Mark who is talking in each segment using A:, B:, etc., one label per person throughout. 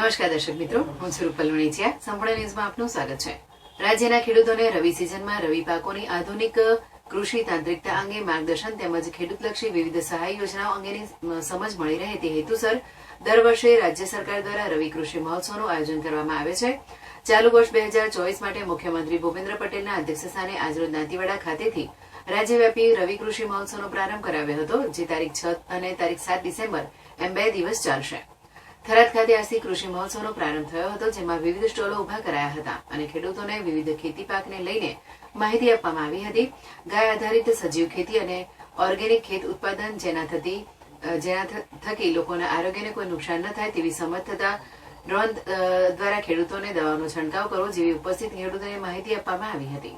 A: નમસ્કાર દર્શક મિત્રો, હું સ્વરૂપ રૂપલ સંપૂર્ણ ન્યૂઝમાં આપનું સ્વાગત છે. રાજ્યના ખેડૂતોને રવિ સિઝનમાં રવિ પાકોની આધુનિક કૃષિ તાંત્રિકતા અંગે માર્ગદર્શન તેમજ ખેડૂતલક્ષી વિવિધ સહાય યોજનાઓ અંગેની સમજ મળી રહે તે હેતુસર દર વર્ષે રાજ્ય સરકાર દ્વારા રવિ કૃષિ મહોત્સવનું આયોજન કરવામાં આવે છે. ચાલુ વર્ષ બે હજાર ચોવીસ માટે મુખ્યમંત્રી ભૂપેન્દ્ર પટેલના અધ્યક્ષસ્થાને આજરોજ દાંતીવાડા ખાતેથી રાજ્યવ્યાપી રવિ કૃષિ મહોત્સવનો પ્રારંભ કરાવ્યો હતો, જે તારીખ છ અને તારીખ સાત ડિસેમ્બર એમ બે દિવસ ચાલશે. થરાદ ખાતે આજથી કૃષિ મહોત્સવનો પ્રારંભ થયો હતો, જેમાં વિવિધ સ્ટોલો ઊભા કરાયા હતા અને ખેડૂતોને વિવિધ ખેતી પાકને લઈને માહિતી આપવામાં આવી હતી. ગાય આધારિત સજીવ ખેતી અને ઓર્ગેનિક ખેત ઉત્પાદન જેના થતી જેના થકી લોકોના આરોગ્યને કોઈ નુકસાન ન થાય તેવી સમજ થતા ડ્રોન દ્વારા ખેડૂતોને દવાનો છંટકાવ કરવો જેવી ઉપસ્થિત ખેડૂતોને માહિતી આપવામાં આવી હતી.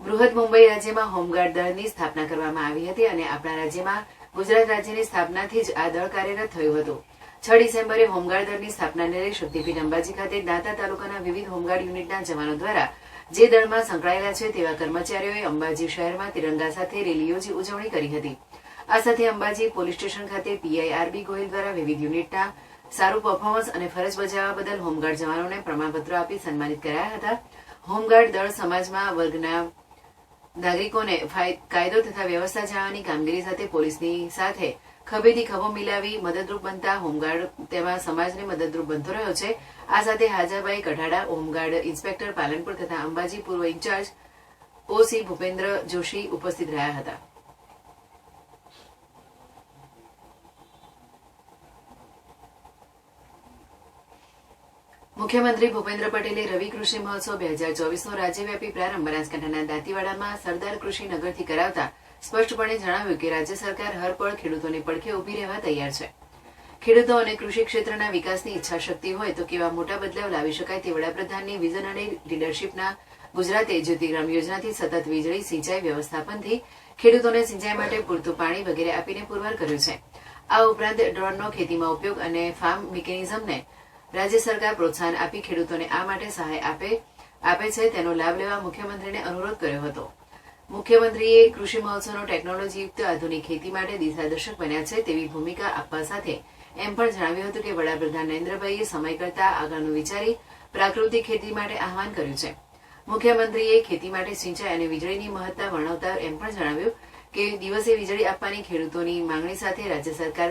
A: બૃહદ મુંબઈ રાજ્યમાં હોમગાર્ડ દળની સ્થાપના કરવામાં આવી હતી અને આપણા રાજ્યમાં ગુજરાત રાજ્યની સ્થાપનાથી જ આ દળ કાર્યરત થયું હતું. છ ડિસેમ્બરે હોમગાર્ડ દળની સ્થાપનાને લઈ શક્તિપીઠ અંબાજી ખાતે દાંતા તાલુકાના વિવિધ હોમગાર્ડ યુનિટના જવાનો દ્વારા જે દળમાં સંકળાયેલા છે તેવા કર્મચારીઓએ અંબાજી શહેરમાં તિરંગા સાથે રેલી યોજી ઉજવણી કરી હતી. આ સાથે અંબાજી પોલીસ સ્ટેશન ખાતે પીઆઈઆરબી ગોહિલ દ્વારા વિવિધ યુનિટના સારું પરફોર્મન્સ અને ફરજ બજાવવા બદલ હોમગાર્ડ જવાનોને પ્રમાણપત્રો આપી સન્માનિત કરાયા હતા. હોમગાર્ડ દળ સમાજમાં વર્ગના નાગરિકોને કાયદો તથા વ્યવસ્થા જાળવવાની કામગીરી સાથે પોલીસની સાથે ખભેથી ખભો મિલાવી મદદરૂપ બનતા હોમગાર્ડ તેમાં સમાજને મદદરૂપ બનતો રહ્યો છે. આ સાથે Hajabhai Kadhada, home guard inspector Palanpur તથા અંબાજી પૂર્વ ઇન્ચાર્જ ઓસી ભૂપેન્દ્ર જોશી ઉપસ્થિત રહ્યા હતા. મુખ્યમંત્રી ભૂપેન્દ્ર પટેલે રવિ કૃષિ મહોત્સવ બે હજાર ચોવીસનો રાજ્યવ્યાપી પ્રારંભ બનાસકાંઠાના દાંતીવાડામાં સરદાર કૃષિ નગરથી કરાવતા સ્પષ્ટપણે જણાવ્યું કે રાજ્ય સરકાર હર ખેડૂતોને પડખે ઊભી રહેવા તૈયાર છે. ખેડૂતો અને કૃષિ ક્ષેત્રના વિકાસની ઈચ્છાશક્તિ હોય તો કેવા મોટા બદલાવ લાવી શકાય તે વડાપ્રધાનની વિઝન અને લીડરશીપના ગુજરાતે જ્યોતિગ્રામ યોજનાથી સતત વીજળી સિંચાઈ વ્યવસ્થાપનથી ખેડૂતોને સિંચાઈ માટે પૂરતું પાણી વગેરે આપીને પુરવાર કર્યું છે. આ ઉપરાંત ડ્રોનનો ખેતીમાં ઉપયોગ અને ફાર્મ મિકેનિઝમને રાજ્ય સરકાર પ્રોત્સાહન આપી ખેડૂતોને આ માટે સહાય આપે આપે છે તેનો લાભ લેવા મુખ્યમંત્રીને અનુરોધ કર્યો હતો. મુખ્યમંત્રીએ કૃષિ મહોત્સવનો ટેકનોલોજીયુક્ત આધુનિક ખેતી માટે દિશાદર્શક બન્યા છે તેવી ભૂમિકા આપવા સાથે એમ પણ જણાવ્યું હતું કે વડાપ્રધાન નરેન્દ્રભાઈએ સમય કરતા આગળનું વિચારી પ્રાકૃતિક ખેતી માટે આહવાન કર્યું છે. મુખ્યમંત્રીએ ખેતી માટે સિંચાઈ અને વીજળીની મહત્તા વર્ણવતા એમ પણ જણાવ્યું કે દિવસે વીજળી આપવાની ખેડૂતોની માંગણી સાથે રાજ્ય સરકાર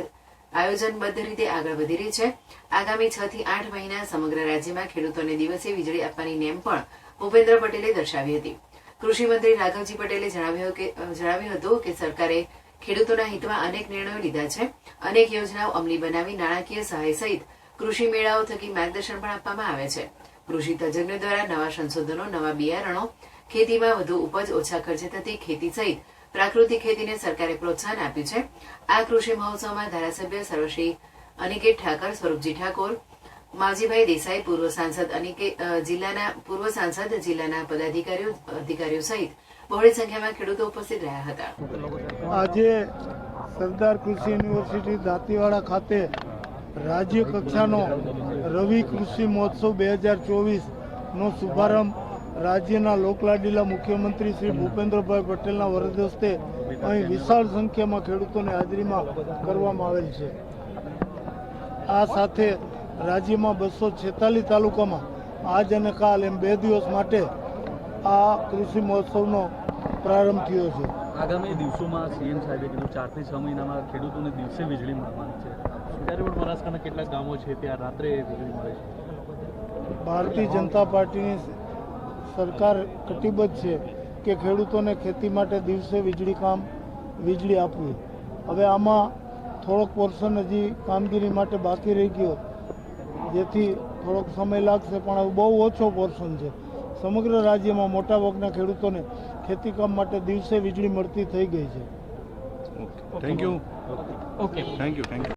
A: આયોજનબદ્ધ રીતે આગળ વધી રહી છે. આગામી છ થી આઠ મહિના સમગ્ર રાજ્યમાં ખેડૂતોને દિવસે વીજળી આપવાની નેમ પણ ભૂપેન્દ્ર પટેલે દર્શાવી હતી. કૃષિ રાઘવજી પટેલે જણાવ્યું હતું કે સરકારે ખેડૂતોના હિતમાં અનેક નિર્ણયો લીધા છે. અનેક યોજનાઓ અમલી બનાવી નાણાકીય સહાય સહિત કૃષિ મેળાઓ થકી માર્ગદર્શન પણ આપવામાં આવે છે. કૃષિ તજજ્ઞો દ્વારા નવા સંશોધનો, નવા બિયારણો, ખેતીમાં વધુ ઉપજ ઓછા ખર્ચે થતી ખેતી સહિત પ્રાકૃતિક ખેતીને સરકારે પ્રોત્સાહન આપ્યું છે. આ કૃષિ મહોત્સવમાં ધારાસભ્ય સર્વશ્રી અનિકેત ઠાકર, સ્વરૂપજી ઠાકોર, માવજીભાઈ દેસાઈ, પૂર્વ સાંસદ જિલ્લાના, પૂર્વ સાંસદ જિલ્લાના પદાધિકારીઓ, અધિકારીઓ સહિત બહોળી સંખ્યામાં ખેડૂતો ઉપસ્થિત રહ્યા હતા.
B: આજે સરદાર કૃષિ યુનિવર્સિટી દાંતીવાડા ખાતે રાજ્ય કક્ષાનો રવિ કૃષિ મહોત્સવ બે હજાર ચોવીસનો શુભારંભ રાજ્યના લોકલાડીલા મુખ્યમંત્રી શ્રી ભૂપેન્દ્રભાઈ પટેલના વરદસ્તે અહીં વિશાળ સંખ્યામાં ખેડૂતોની હાજરીમાં કરવામાં આવેલ છે. આ સાથે રાજ્યમાં બસો છેતાલીસ તાલુકામાં આજ અને કાલ એમ બે દિવસ માટે આ કૃષિ મહોત્સવનો પ્રારંભ થયો છે.
C: આગામી દિવસોમાં સીએમ સાહેબે કીધું ચારથી છ મહિનામાં ખેડૂતોને દિવસે વીજળી મળવાની છે. ત્યારે પણ મહારાષ્ટ્રના કેટલાક ગામો છે ત્યાં રાત્રે વીજળી મળે છે.
B: ભારતીય જનતા પાર્ટીની સરકાર કટિબદ્ધ છે કે ખેડૂતોને ખેતી માટે દિવસે વીજળી કામ વીજળી આપવી. હવે આમાં થોડોક પોર્શન હજી કામગીરી માટે બાકી રહી ગયો. જેથી થોડોક સમય લાગશે પણ હવે બહુ ઓછો પોર્શન છે. સમગ્ર રાજ્યમાં મોટાભાગના ખેડૂતોને ખેતી કામ માટે દિવસે વીજળી મળતી થઈ ગઈ છે.
D: Thank you
C: okay
D: thank you thank you